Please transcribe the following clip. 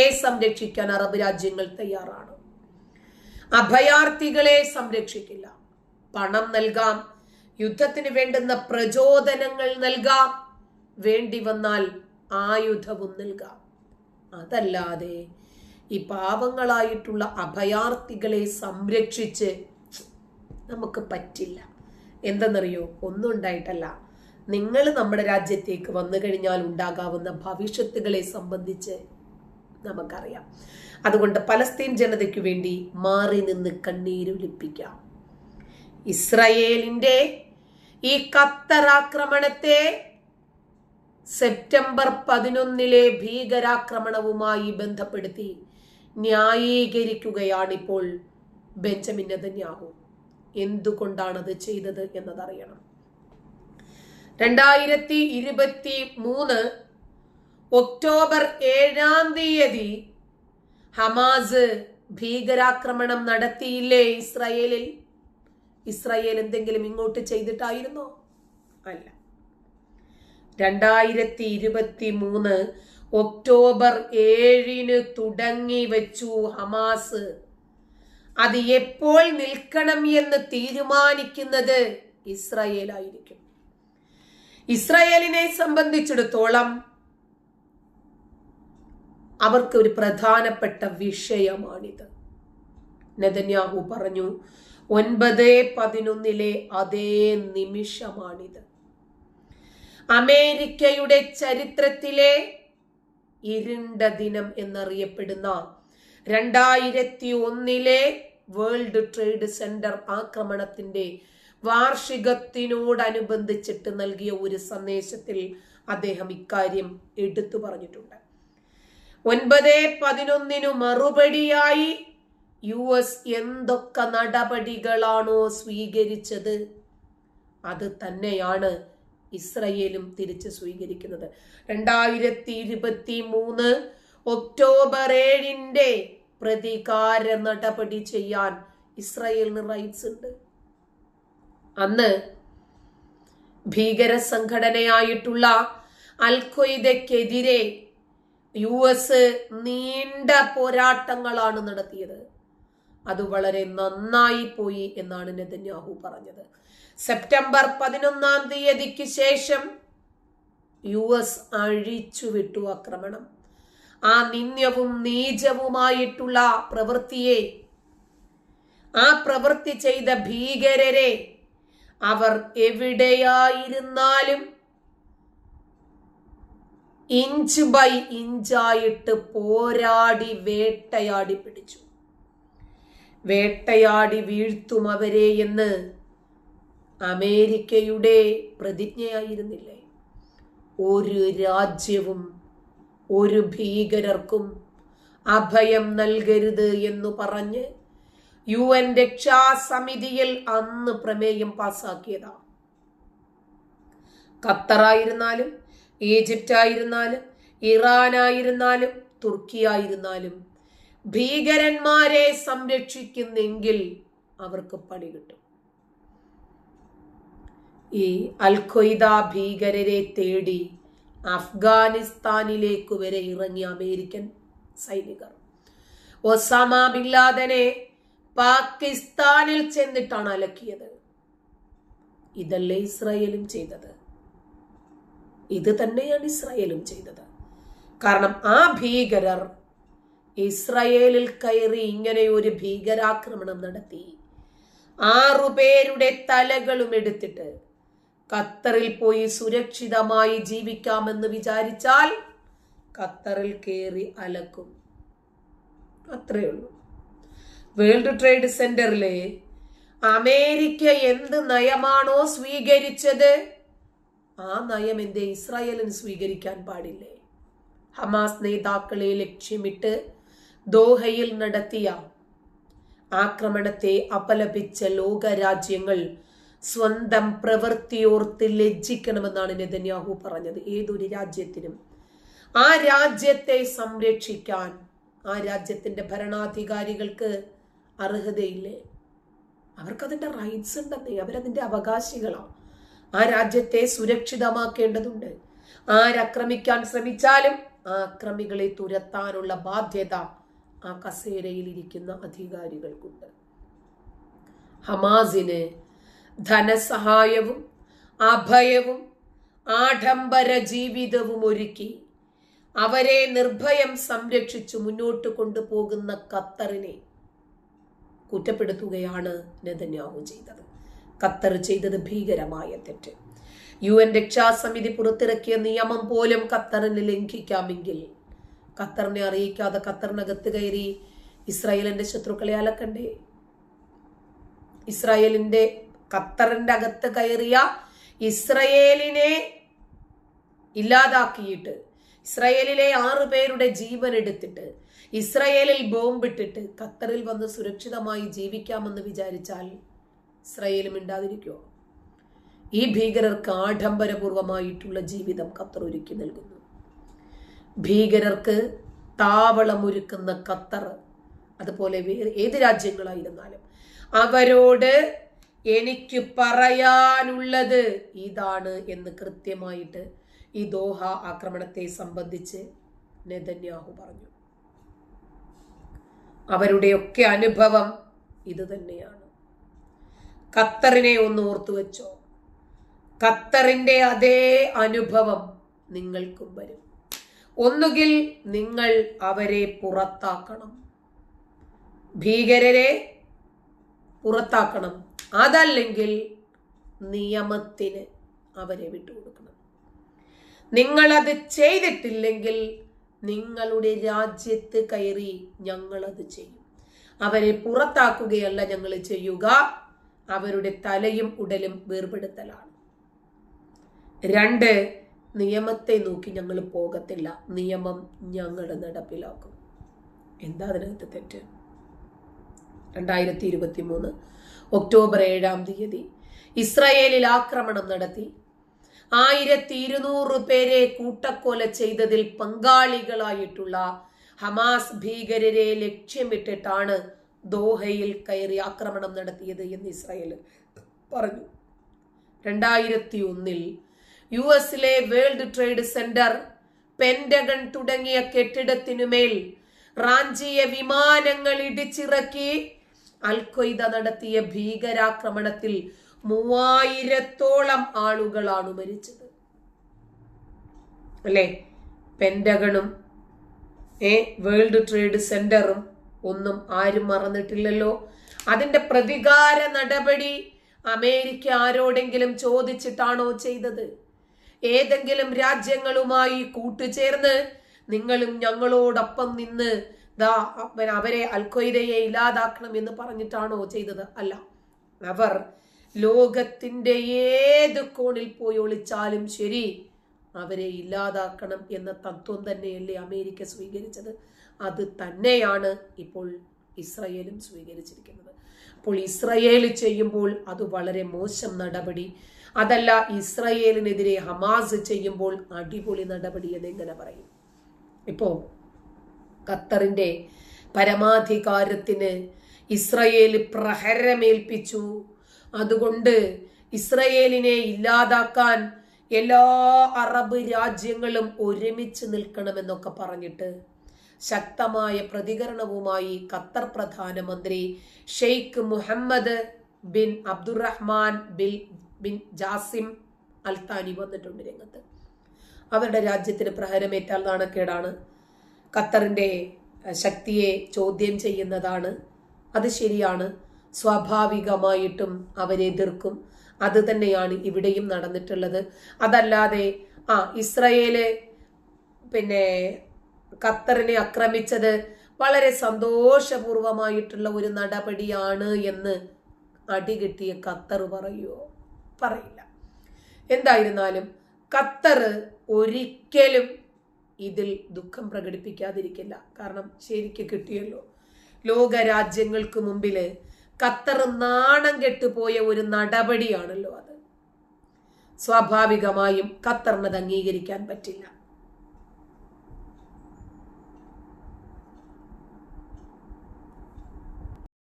സംരക്ഷിക്കാൻ അറബ് രാജ്യങ്ങൾ തയ്യാറാണ്. അഭയാർത്ഥികളെ സംരക്ഷിക്കില്ല. പണം നൽകാം. യുദ്ധത്തിന് വേണ്ടുന്ന പ്രചോദനങ്ങൾ നൽകാം. വേണ്ടി വന്നാൽ ആയുധവും നൽകാം. അതല്ലാതെ ഈ പാവങ്ങളായിട്ടുള്ള അഭയാർത്ഥികളെ സംരക്ഷിച്ച് നമുക്ക് പറ്റില്ല. എന്തെന്നറിയോ? ഒന്നും ഉണ്ടായിട്ടല്ല. നിങ്ങൾ നമ്മുടെ രാജ്യത്തേക്ക് വന്നു കഴിഞ്ഞാൽ ഉണ്ടാകാവുന്ന ഭവിഷ്യത്തുകളെ സംബന്ധിച്ച് നമുക്കറിയാം. അതുകൊണ്ട് പലസ്തീൻ ജനതയ്ക്ക് വേണ്ടി മാറി നിന്ന് കണ്ണീരൊലിപ്പിക്കാം ഇസ്രയേലിന്റെ ഈ ഖത്തർ ആക്രമണത്തെ സെപ്റ്റംബർ പതിനൊന്നിലെ ഭീകരാക്രമണവുമായി ബന്ധപ്പെടുത്തി ന്യായീകരിക്കുകയാണിപ്പോൾ ബെഞ്ചമിൻ നെതന്യാഹു. എന്തുകൊണ്ടാണത് ചെയ്തത് എന്നതറിയണം. രണ്ടായിരത്തി ഇരുപത്തി മൂന്ന് ഒക്ടോബർ ഏഴാം തീയതി ഹമാസ് ഭീകരാക്രമണം നടത്തിയില്ലേ ഇസ്രായേലിൽ? ഇസ്രായേൽ എന്തെങ്കിലും ഇങ്ങോട്ട് ചെയ്തിട്ടായിരുന്നോ? അല്ല. രണ്ടായിരത്തി ഇരുപത്തി മൂന്ന് ഒക്ടോബർ ഏഴിന് തുടങ്ങി വെച്ചു ഹമാസ്. അത് എപ്പോൾ നിൽക്കണം എന്ന് തീരുമാനിക്കുന്നത് ഇസ്രായേലായിരിക്കും. ഇസ്രായേലിനെ സംബന്ധിച്ചിടത്തോളം അവർക്ക് ഒരു പ്രധാനപ്പെട്ട വിഷയമാണിത്. നെതന്യാഹു പറഞ്ഞു ഒൻപത് പതിനൊന്നിലെ അതേ നിമിഷമാണിത്. അമേരിക്കയുടെ ചരിത്രത്തിലെ ഇരുണ്ട ദിനം എന്നറിയപ്പെടുന്ന രണ്ടായിരത്തി ഒന്നിലെ വേൾഡ് ട്രേഡ് സെന്റർ ആക്രമണത്തിന്റെ വാർഷികത്തിനോടനുബന്ധിച്ചിട്ട് നൽകിയ ഒരു സന്ദേശത്തിൽ അദ്ദേഹം ഇക്കാര്യം എടുത്തു പറഞ്ഞിട്ടുണ്ട്. ഒൻപത് പതിനൊന്നിനു മറുപടിയായി യു എസ് എന്തൊക്കെ നടപടികളാണോ സ്വീകരിച്ചത്? അത് തന്നെയാണ് ഇസ്രയേലും തിരിച്ച് സ്വീകരിക്കുന്നത്. രണ്ടായിരത്തി ഇരുപത്തി മൂന്ന് ഒക്ടോബർ ഏഴിന്റെ പ്രതികാര നടപടി ചെയ്യാൻ ഇസ്രയേലിന് റൈറ്റ്സ് ഉണ്ട്. അന്ന് ഭീകര സംഘടനയായിട്ടുള്ള അൽഖ്വയ്ദക്കെതിരെ യു എസ് നീണ്ട പോരാട്ടങ്ങളാണ് നടത്തിയത്. അത് വളരെ നന്നായി പോയി എന്നാണ് നെതന്യാഹു പറഞ്ഞത്. സെപ്റ്റംബർ പതിനൊന്നാം തീയതിക്ക് ശേഷം യു എസ് അഴിച്ചുവിട്ടു ആക്രമണം. ആ നിന്ദ്യവും നീചവുമായിട്ടുള്ള പ്രവൃത്തിയെ ആ പ്രവൃത്തി ചെയ്ത ഭീകരരെ അവർ എവിടെയായിരുന്നാലും ഇഞ്ച് ബൈ ഇഞ്ചായിട്ട് പോരാടി വേട്ടയാടി പിടിച്ചു. വേട്ടയാടി വീഴ്ത്തും അവരെ എന്ന് അമേരിക്കയുടെ പ്രതിജ്ഞയായിരുന്നില്ലേ? ഒരു രാജ്യവും ഒരു ഭീകരർക്കും അഭയം നൽകരുത് എന്നു പറഞ്ഞ് യു എൻ രക്ഷാസമിതിയിൽ അന്ന് പ്രമേയം പാസാക്കിയതാണ് ഖത്തറായിരുന്നാലും ഈജിപ്റ്റ് ആയിരുന്നാലും ഇറാനായിരുന്നാലും തുർക്കിയായിരുന്നാലും ഭീകരന്മാരെ സംരക്ഷിക്കുന്നെങ്കിൽ അവർക്ക് പണി കിട്ടും. ഈ അൽഖയ്ദ ഭീകരരെ തേടി അഫ്ഗാനിസ്ഥാനിലേക്ക് വരെ ഇറങ്ങിയ അമേരിക്കൻ സൈനികർ. ഒസാമ ബിൻ പാകിസ്ഥാനിൽ ചെന്നിട്ടാണ് അലക്കിയത്. ഇതല്ലേ ഇസ്രായേലും ചെയ്തത്. ഇത് തന്നെയാണ് ഇസ്രായേലും ചെയ്തത്. കാരണം ആ ഭീകരർ ഇസ്രായേലിൽ കയറി ഇങ്ങനെ ഒരു ഭീകരാക്രമണം നടത്തി. ആറുപേരുടെ തലകളും എടുത്തിട്ട് ഖത്തറിൽ പോയി സുരക്ഷിതമായി ജീവിക്കാമെന്ന് വിചാരിച്ചാൽ ഖത്തറിൽ കയറി അലക്കും. അത്രേ ഉള്ളൂ. വേൾഡ് ട്രേഡ് സെന്ററിലെ അമേരിക്ക എന്ത് നയമാണോ സ്വീകരിച്ചത്? ആ നയം എന്തേ ഇസ്രായേലിന് സ്വീകരിക്കാൻ പാടില്ലേ? ഹമാസ് നേതാക്കളെ ലക്ഷ്യമിട്ട് ദോഹയിൽ നടത്തിയ ആക്രമണത്തെ അപലപിച്ച ലോകരാജ്യങ്ങൾ സ്വന്തം പ്രവൃത്തിയോർത്ത് ലജ്ജിക്കണമെന്നാണ് നെതന്യാഹു പറഞ്ഞത്. ഏതൊരു രാജ്യത്തിനും ആ രാജ്യത്തെ സംരക്ഷിക്കാൻ ആ രാജ്യത്തിന്റെ ഭരണാധികാരികൾക്ക് അർഹതയില്ലേ? അവർക്കതിന്റെ റൈറ്റ്സ് ഉണ്ടെന്നേ അവരതിന്റെ അവകാശികളാണ് ആ രാജ്യത്തെ സുരക്ഷിതമാക്കേണ്ടതുണ്ട്. ആരക്രമിക്കാൻ ശ്രമിച്ചാലും ആ അക്രമികളെ തുരത്താനുള്ള ബാധ്യത ആ കസേരയിൽ ഇരിക്കുന്ന അധികാരികൾക്കുണ്ട്. ഹമാസിന് ധനസഹായവും അഭയവും ആഡംബര ജീവിതവും ഒരുക്കി അവരെ നിർഭയം സംരക്ഷിച്ചു മുന്നോട്ട് കൊണ്ടുപോകുന്ന ഖത്തറിനെ കുറ്റപ്പെടുത്തുകയാണ് നെതന്യാഹു ചെയ്തത്. ഖത്തർ ചെയ്തത് ഭീകരമായ തെറ്റ്. യു എൻ രക്ഷാസമിതി പുറത്തിറക്കിയ നിയമം പോലും ഖത്തറിന് ലംഘിക്കാമെങ്കിൽ ഖത്തറിനെ അറിയിക്കാതെ ഖത്തറിനകത്ത് കയറി ഇസ്രായേലിന്റെ ശത്രുക്കളെ അലക്കണ്ടേ? ഇസ്രായേലിന്റെ ഖത്തറിന്റെ അകത്ത് കയറിയ ഇസ്രയേലിനെ ഇല്ലാതാക്കിയിട്ട് ഇസ്രയേലിലെ ആറു പേരുടെ ജീവൻ എടുത്തിട്ട് ഇസ്രയേലിൽ ബോംബിട്ടിട്ട് ഖത്തറിൽ വന്ന് സുരക്ഷിതമായി ജീവിക്കാമെന്ന് വിചാരിച്ചാൽ ഇസ്രയേലും മിണ്ടാതിരിക്കുമോ ഈ ഭീകരർക്ക് ആഡംബരപൂർവമായിട്ടുള്ള ജീവിതം ഖത്തർ ഒരുക്കി നൽകുന്നു. ഭീകരർക്ക് താവളമൊരുക്കുന്ന ഖത്തർ അതുപോലെ വേറെ ഏത് രാജ്യങ്ങളായിരുന്നാലും അവരോട് എനിക്ക് പറയാനുള്ളത് ഇതാണ് എന്ന് കൃത്യമായിട്ട് ഈ ദോഹ ആക്രമണത്തെ സംബന്ധിച്ച് നെതന്യാഹു പറഞ്ഞു. അവരുടെയൊക്കെ അനുഭവം ഇത് തന്നെയാണ്. ഖത്തറിനെ ഒന്ന് ഓർത്തു വെച്ചോ. ഖത്തറിന്റെ അതേ അനുഭവം നിങ്ങൾക്കും വരും. ഒന്നുകിൽ നിങ്ങൾ അവരെ പുറത്താക്കണം. ഭീകരരെ പുറത്താക്കണം. അതല്ലെങ്കിൽ നിയമത്തിന് അവരെ വിട്ടുകൊടുക്കണം. നിങ്ങളത് ചെയ്തിട്ടില്ലെങ്കിൽ നിങ്ങളുടെ രാജ്യത്ത് കയറി ഞങ്ങളത് ചെയ്യും. അവരെ പുറത്താക്കുകയല്ല ഞങ്ങൾ ചെയ്യുക. അവരുടെ തലയും ഉടലും വേർപെടുത്തലാണ്. രണ്ട് നിയമത്തെ നോക്കി ഞങ്ങൾ പോകത്തില്ല. നിയമം ഞങ്ങൾ നടപ്പിലാക്കും. എന്താ അതിനകത്ത് തെറ്റ്? രണ്ടായിരത്തി ഇരുപത്തി മൂന്ന് ഒക്ടോബർ ഏഴാം തീയതി ഇസ്രായേലിൽ ആക്രമണം നടത്തി. ആയിരത്തി ഇരുന്നൂറ് പേരെ കൂട്ടക്കൊല ചെയ്തതിൽ പങ്കാളികളായിട്ടുള്ള ഹമാസ് ഭീകരരെ ലക്ഷ്യമിട്ടിട്ടാണ് ദോഹയിൽ കയറി ആക്രമണം നടത്തിയത് എന്ന് ഇസ്രായേൽ പറഞ്ഞു. രണ്ടായിരത്തി ഒന്നിൽ യു എസിലെ വേൾഡ് ട്രേഡ് സെന്റർ പെൻഡഗൺ തുടങ്ങിയ കെട്ടിടത്തിനുമേൽ റാഞ്ചിയ വിമാനങ്ങൾ ഇടിച്ചിറക്കി അൽഖയ്ദ നടത്തിയ ഭീകരാക്രമണത്തിൽ മൂവായിരത്തോളം ആളുകളാണ് മരിച്ചത്. അല്ലേ? പെൻഡഗണും ഏ വേൾഡ് ട്രേഡ് സെന്ററും ഒന്നും ആരും മറന്നിട്ടില്ലല്ലോ. അതിന്റെ പ്രതികാര നടപടി അമേരിക്ക ആരോടെങ്കിലും ചോദിച്ചിട്ടാണോ ചെയ്തത്? ഏതെങ്കിലും രാജ്യങ്ങളുമായി കൂട്ടുചേർന്ന് നിങ്ങളും ഞങ്ങളോടൊപ്പം നിന്ന് ദാ അവരെ അൽഖയ്ദയെ ഇല്ലാതാക്കണം എന്ന് പറഞ്ഞിട്ടാണോ ചെയ്തത്? അല്ല. അവർ ലോകത്തിന്റെ ഏത് കോണിൽ പോയി ഒളിച്ചാലും ശരി അവരെ ഇല്ലാതാക്കണം എന്ന തത്വം തന്നെയല്ലേ അമേരിക്ക സ്വീകരിച്ചത്. അത് തന്നെയാണ് ഇപ്പോൾ ഇസ്രയേലും സ്വീകരിച്ചിരിക്കുന്നത്. അപ്പോൾ ഇസ്രയേൽ ചെയ്യുമ്പോൾ അത് വളരെ മോശം നടപടി. അതല്ല ഇസ്രയേലിനെതിരെ ഹമാസ് ചെയ്യുമ്പോൾ അടിപൊളി നടപടി എന്ന് എങ്ങനെ പറയും? ഇപ്പോ ഖത്തറിന്റെ പരമാധികാരത്തിന് ഇസ്രയേൽ പ്രഹരമേൽപ്പിച്ചു. അതുകൊണ്ട് ഇസ്രയേലിനെ ഇല്ലാതാക്കാൻ എല്ലാ അറബ് രാജ്യങ്ങളും ഒരുമിച്ച് നിൽക്കണമെന്നൊക്കെ പറഞ്ഞിട്ട് ശക്തമായ പ്രതികരണവുമായി ഖത്തർ പ്രധാനമന്ത്രി Sheikh Mohammed bin Abdulrahman bin bin Jassim Al Thani വന്നിട്ടുണ്ട് രംഗത്ത്. അവരുടെ രാജ്യത്തിന് പ്രഹരമേറ്റാൽ നാണക്കേടാണ്. ഖത്തറിന്റെ ശക്തിയെ ചോദ്യം ചെയ്യുന്നതാണ്. അത് ശരിയാണ്. സ്വാഭാവികമായിട്ടും അവരെ എതിർക്കും. അത് തന്നെയാണ് ഇവിടെയും നടന്നിട്ടുള്ളത്. അതല്ലാതെ ആ ഇസ്രയേൽ പിന്നെ ഖത്തറിനെ ആക്രമിച്ചത് വളരെ സന്തോഷപൂർവമായിട്ടുള്ള ഒരു നടപടിയാണ് എന്ന് അടികിട്ടിയ ഖത്തർ പറയുമോ പറയില്ല. എന്തായിരുന്നാലും ഖത്തർ ഒരിക്കലും ഇതിൽ ദുഃഖം പ്രകടിപ്പിക്കാതിരിക്കില്ല. കാരണം ശരിക്ക് കിട്ടിയല്ലോ. ലോക രാജ്യങ്ങൾക്ക് മുമ്പിൽ ഖത്തർ നാണം കെട്ടുപോയ ഒരു നടപടിയാണല്ലോ അത്. സ്വാഭാവികമായും ഖത്തറിനത് അംഗീകരിക്കാൻ പറ്റില്ല.